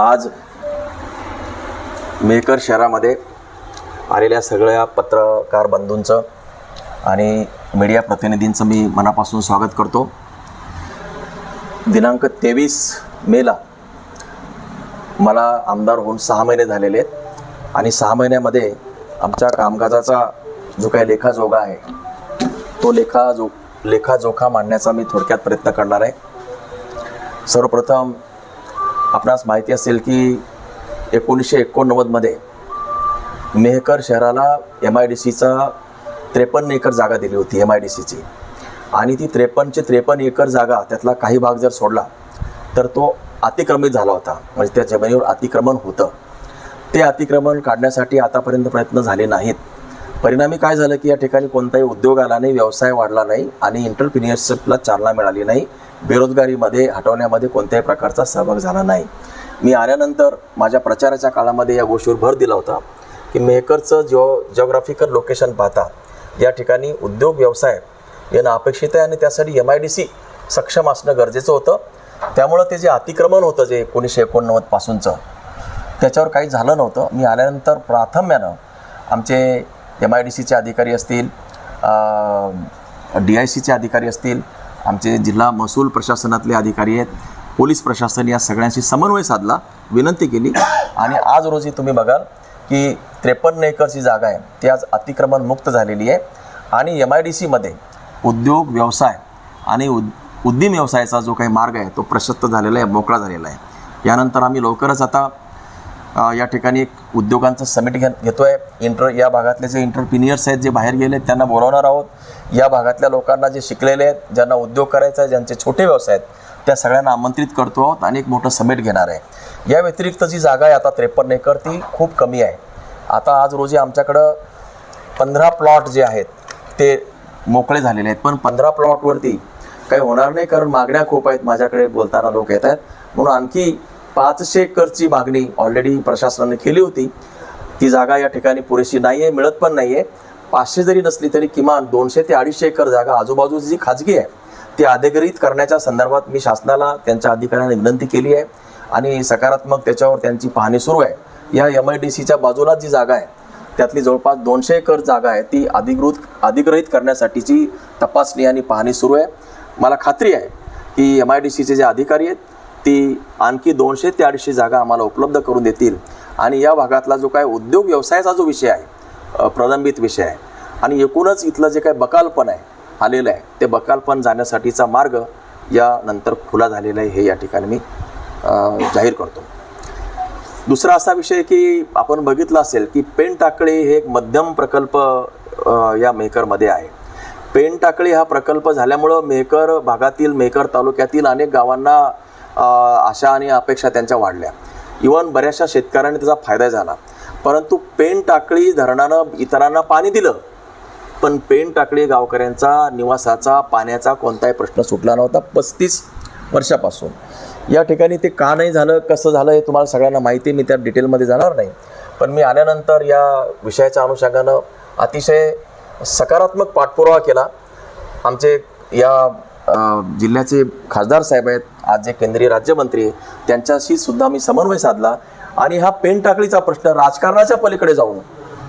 आज मेहकर शहरामध्ये आलेल्या सगळ्या पत्रकार बंधूंचं आणि मीडिया प्रतिनिधींचं मी मनापासून स्वागत करतो. दिनांक तेवीस मेला मला आमदार होऊन सहा महिने झालेले आहेत आणि सहा महिन्यामध्ये आमच्या कामकाजाचा जो काही लेखाजोगा आहे तो लेखा जो लेखाजोखा मांडण्याचा मी थोडक्यात प्रयत्न करणार आहे. सर्वप्रथम आपणास माहिती असेल की एकोणीसशे एकोणनव्वदमध्ये मेहकर शहराला एम आय डी सीचा त्रेपन्न एकर जागा दिली होती एम आय डी सीची आणि ती त्रेपन्नचे त्रेपन्न एकर जागा त्यातला काही भाग जर सोडला तर तो अतिक्रमित झाला होता. म्हणजे त्या जमिनीवर अतिक्रमण होतं. ते अतिक्रमण काढण्यासाठी आतापर्यंत प्रयत्न झाले नाहीत. परिणामी काय झालं की या ठिकाणी कोणताही उद्योग आला नाही व्यवसाय वाढला नाही आणि एंटरप्रिनियरशिपला चालना मिळाली नाही. बेरोजगारीमध्ये हटवण्यामध्ये कोणत्याही प्रकारचा सहभाग झाला नाही. मी आल्यानंतर माझ्या प्रचाराच्या काळामध्ये या गोष्टीवर भर दिला होता की मेकरचं जिओ जिओग्राफिकल लोकेशन पाहता या ठिकाणी उद्योग व्यवसाय येणं अपेक्षित आहे आणि त्यासाठी एम आय डी सी सक्षम असणं गरजेचं होतं. त्यामुळं ते जे अतिक्रमण होतं जे एकोणीसशे एकोणनव्वदपासूनचं त्याच्यावर काही झालं नव्हतं. मी आल्यानंतर प्राथम्यानं आमचे एम आय डी सीचे अधिकारी असतील डी आय सीचे अधिकारी असतील आमचे जिल्हा महसूल प्रशासनातले अधिकारी आहेत पोलीस प्रशासन या सगळ्यांशी समन्वय साधला विनंती केली. आणि आज रोजी तुम्ही बघाल की त्रेपन्न एकरची जागा आहे ती आज अतिक्रमण मुक्त झालेली आहे. आणि एम आय डी सीमध्ये उद्योग व्यवसाय आणि उद उद्यम व्यवसायाचा जो काही मार्ग आहे तो प्रशस्त झालेला आहे मोकळा झालेला आहे. यानंतर आम्ही लवकरच आता या ठिकाणी एक उद्योगांचं समिट घे घेतो आहे इंटर या भागातले जे इंटरप्रिनियर्स आहेत जे बाहेर गेले आहेत त्यांना बोलावणार आहोत. या भागातल्या लोकांना जे शिकलेले आहेत ज्यांना उद्योग करायचा आहे ज्यांचे छोटे व्यवसाय आहेत त्या सगळ्यांना आमंत्रित करतो आहोत आणि एक मोठं समिट घेणार आहे. या व्यतिरिक्त जी जागा आहे आता त्रेपन्न एकर ती खूप कमी आहे. आता आज रोजी आमच्याकडं पंधरा प्लॉट जे आहेत ते मोकळे झालेले आहेत. पण पंधरा प्लॉटवरती काही होणार नाही कारण मागण्या खूप आहेत. माझ्याकडे बोलताना लोक येत आहेत. म्हणून आणखी पाचशे एकरची मागणी ऑलरेडी प्रशासनाने केली होती. ती जागा या ठिकाणी पुरेशी नाही आहे मिळत पण नाही आहे पाचशे जरी नसली तरी किमान दोनशे ते अडीचशे एकर जागा आजूबाजूची जी खाजगी आहे ती अधिग्रहित करण्याच्या संदर्भात मी शासनाला त्यांच्या अधिकाऱ्यांना विनंती केली आहे आणि सकारात्मक त्याच्यावर त्यांची पाहणी सुरू आहे. या एम आय डी सीच्या बाजूला जी जागा आहे त्यातली जवळपास दोनशे एकर जागा आहे ती अधिकृत अधिग्रहित करण्यासाठीची तपासणी आणि पाहणी सुरू आहे. मला खात्री आहे की एम आय डी सीचे जे अधिकारी आहेत ती आणखी दोनशे ते अडीचशे जागा आम्हाला उपलब्ध करून देतील. आणि या भागातला जो काय उद्योग व्यवसायाचा जो विषय आहे प्रलंबित विषय आहे आणि एकूणच इथलं जे काय बकालपण आहे आलेलं आहे ते बकालपण जाण्यासाठीचा मार्ग यानंतर खुला झालेला आहे हे या ठिकाणी मी जाहीर करतो. दुसरा असा विषय की आपण बघितलं असेल की पेन टाकळी हे एक मध्यम प्रकल्प या मेहकरमध्ये आहे. पेन टाकळे हा प्रकल्प झाल्यामुळं मेहकर भागातील मेहकर तालुक्यातील अनेक गावांना आशा आणि अपेक्षा त्यांच्या वाढल्या. इवन बऱ्याचशा शेतकऱ्यांनी त्याचा फायदा झाला. परंतु पेन टाकळी धरणानं इतरांना पाणी दिलं. पण पेन टाकळी गावकऱ्यांचा निवासाचा पाण्याचा कोणताही प्रश्न सुटला नव्हता पस्तीस वर्षापासून. या ठिकाणी ते का नाही झालं कसं झालं हे तुम्हाला सगळ्यांना माहिती मी त्या डिटेलमध्ये जाणार नाही. पण मी आल्यानंतर या विषयाच्या अनुषंगानं अतिशय सकारात्मक पाठपुरावा केला. आमचे या जिल्ह्याचे खासदार साहेब आहेत आज जे केंद्रीय राज्यमंत्री आहे, त्यांच्याशी सुद्धा मी समन्वय साधला आणि हा पेन टाकळीचा प्रश्न राजकारणाच्या पलीकडे जाऊन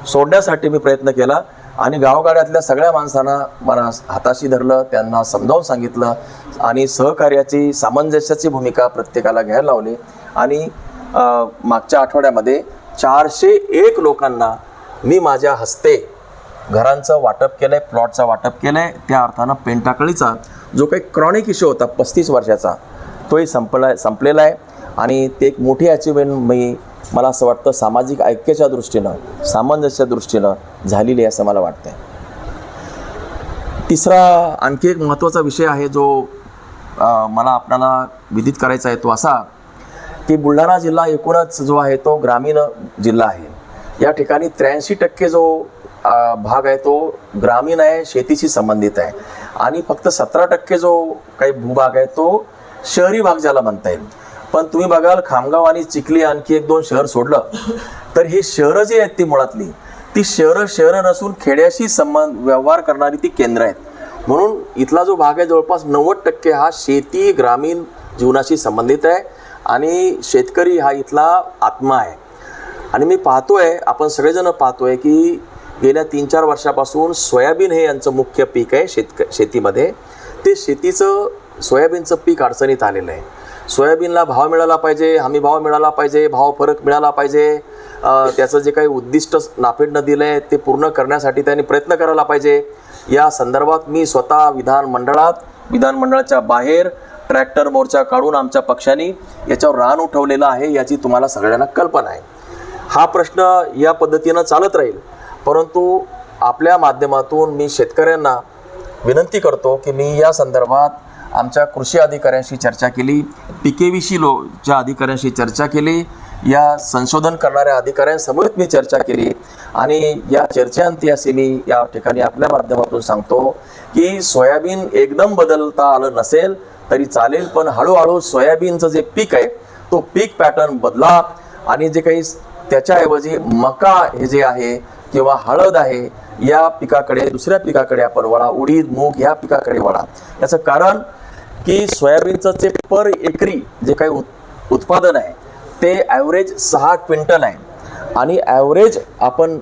सोडण्यासाठी मी प्रयत्न केला आणि गावगाड्यातल्या सगळ्या माणसांना मला हाताशी धरलं त्यांना समजावून सांगितलं आणि सहकार्याची सामंजस्याची भूमिका प्रत्येकाला घ्यायला लावली. आणि मागच्या आठवड्यामध्ये चारशे एक लोकांना मी माझ्या हस्ते घरांचं वाटप केलं आहे प्लॉटचं वाटप केलं आहे त्या अर्थानं पेंटाकळीचा जो काही क्रॉनिक इश्यू होता पस्तीस वर्षाचा तोही संपला संपलेला आहे. आणि ते एक मोठी अचिव्हमेंट मी मला असं वाटतं सामाजिक ऐक्याच्या दृष्टीनं सामंजस्याच्या दृष्टीनं झालेली आहे असं मला वाटतं तिसरा आणखी एक महत्त्वाचा विषय आहे जो मला आपल्याला विदित करायचा आहे तो असा की बुलढाणा जिल्हा एकूणच जो आहे तो ग्रामीण जिल्हा आहे. या ठिकाणी त्र्याऐंशी टक्के जो भाग आहे तो ग्रामीण आहे शेतीशी संबंधित आहे. आणि फक्त सतरा टक्के जो काही भूभाग आहे तो शहरी भाग ज्याला म्हणता येईल. पण तुम्ही बघाल खामगाव आणि चिखली आणखी एक दोन शहर सोडलं तर ही शहरं जी आहेत ती मुळातली ती शहरं शहरं नसून खेड्याशी संबंध व्यवहार करणारी ती केंद्र आहेत. म्हणून इथला जो भाग आहे जवळपास नव्वद टक्के हा शेती ग्रामीण जीवनाशी संबंधित आहे आणि शेतकरी हा इथला आत्मा आहे. आणि मी पाहतोय आपण सगळेजण पाहतोय की गेल्या तीन चार वर्षापासून सोयाबीन हे यांचं मुख्य पीक आहे शेतक शेतीमध्ये. ते शेतीचं सोयाबीनचं पीक अडचणीत आलेलं आहे. सोयाबीनला भाव मिळाला पाहिजे हमी भाव मिळाला पाहिजे भाव फरक मिळाला पाहिजे. त्याचं जे काही उद्दिष्ट नाफेडनं दिलं आहे ते पूर्ण करण्यासाठी त्यांनी प्रयत्न करायला पाहिजे. या संदर्भात मी स्वतः विधानमंडळात विधानमंडळाच्या बाहेर ट्रॅक्टर मोर्चा काढून आमच्या पक्षाने याच्यावर रान उठवलेलं आहे याची तुम्हाला सगळ्यांना कल्पना आहे. हा प्रश्न या पद्धतीनं चालत राहील. परंतु आपल्या माध्यमातून मी शेतकऱ्यांना विनंती करतो की मी या संदर्भात आमच्या कृषी अधिकाऱ्यांशी चर्चा केली पिकेविषयी लो ज्या लोच्या अधिकाऱ्यांशी चर्चा केली या संशोधन करणाऱ्या अधिकाऱ्यांसमवेत मी चर्चा केली आणि या चर्चेअंती असे मी या ठिकाणी आपल्या माध्यमातून सांगतो की सोयाबीन एकदम बदलता आलं नसेल तरी चालेल पण हळूहळू सोयाबीनचं जे पीक आहे तो पीक पॅटर्न बदला आणि जे काही त्याच्याऐवजी मका हे जे आहे किंवा हळद आहे या पिकाकडे दुसऱ्या पिकाकडे आपण वळा. उडीद मूग या पिकाकडे वळा. याचं कारण की सोयाबीनचं जे पर एकरी जे काही उत- उत्पादन आहे ते ॲव्हरेज सहा क्विंटल आहे. आणि ॲव्हरेज आपण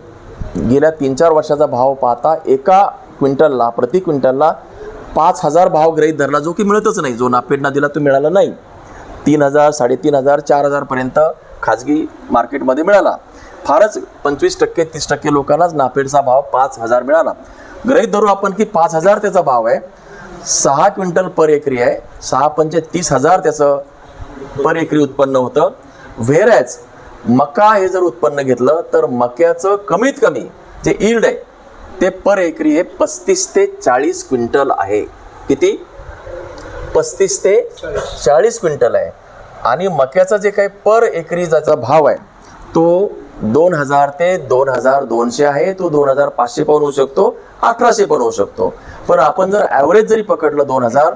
गेल्या तीन चार वर्षाचा भाव पाहता एका क्विंटलला प्रति क्विंटलला पाच हजार भाव गृहीत धरला जो की मिळतच नाही. जो नापेडना दिला तो मिळाला नाही. तीन हजार साडेतीन हजार चार हजारपर्यंत खाजगी मार्केटमध्ये मिळाला. फारच पंचवीस टक्के तीस टक्के लोकांनाच नाफेडचा भाव पाच हजार मिळाला. गृहित धरू आपण की पाच हजार त्याचा भाव आहे. सहा क्विंटल पर एकरी आहे. सहा पंचे तीस हजार त्याचं पर एकरी उत्पन्न होतं. व्हेरॅज मका हे जर उत्पन्न घेतलं तर मक्याचं कमीत कमी जे इल्ड आहे ते पर एकरी हे पस्तीस ते चाळीस क्विंटल आहे. किती? पस्तीस ते चाळीस क्विंटल आहे. आणि मक्याचा जे काही पर एकरी ज्याचा भाव आहे तो दोन हजार ते दोन हजार दोनशे आहे. तो दोन हजार पाचशे पण होऊ शकतो अठराशे पण होऊ शकतो. पण आपण जर ॲव्हरेज जरी पकडलं दोन हजार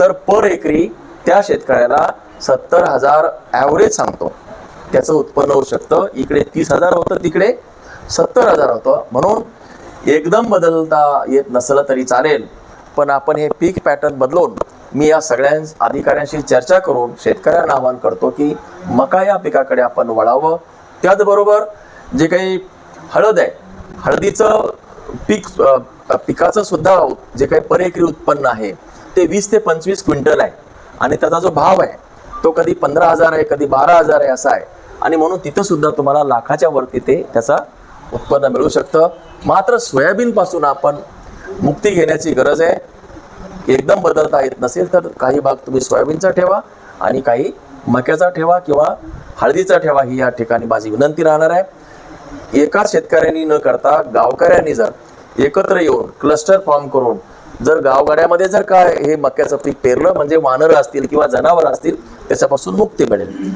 तर पर एकरी त्या शेतकऱ्याला सत्तर हजार ॲव्हरेज सांगतो. त्याचं उत्पन्न होऊ शकतं. इकडे तीस हजार होतं तिकडे सत्तर हजार होतं. म्हणून एकदम बदलता येत नसलं तरी चालेल. पण आपण हे पीक पॅटर्न बदलून मी या सगळ्या अधिकाऱ्यांशी चर्चा करून शेतकऱ्यांना आवाहन करतो की मका या पिकाकडे आपण वळावं. त्याचबरोबर जे काही हळद आहे हळदीचं पीक पिकाचं सुद्धा जे काही पर एकरी उत्पन्न आहे ते वीस ते पंचवीस क्विंटल आहे. आणि त्याचा जो भाव आहे तो कधी पंधरा हजार आहे कधी बारा हजार आहे असा आहे. आणि म्हणून तिथं सुद्धा तुम्हाला लाखाच्या वरती ते त्याचा उत्पन्न मिळू शकतं. मात्र सोयाबीन पासून आपण मुक्ती घेण्याची गरज आहे. एकदम बदलता येत नसेल तर काही भाग तुम्ही सोयाबीनचा ठेवा आणि काही मक्याचा ठेवा किंवा हळदीचा ठेवा ही या ठिकाणी माझी विनंती राहणार आहे. एका शेतकऱ्यांनी न करता गावकऱ्यांनी जर एकत्र येऊन क्लस्टर फॉर्म करून जर गावगाड्यामध्ये जर काय हे मक्याचं पीक पेरलं म्हणजे वानरं असतील किंवा जनावर असतील त्याच्यापासून मुक्ती मिळेल.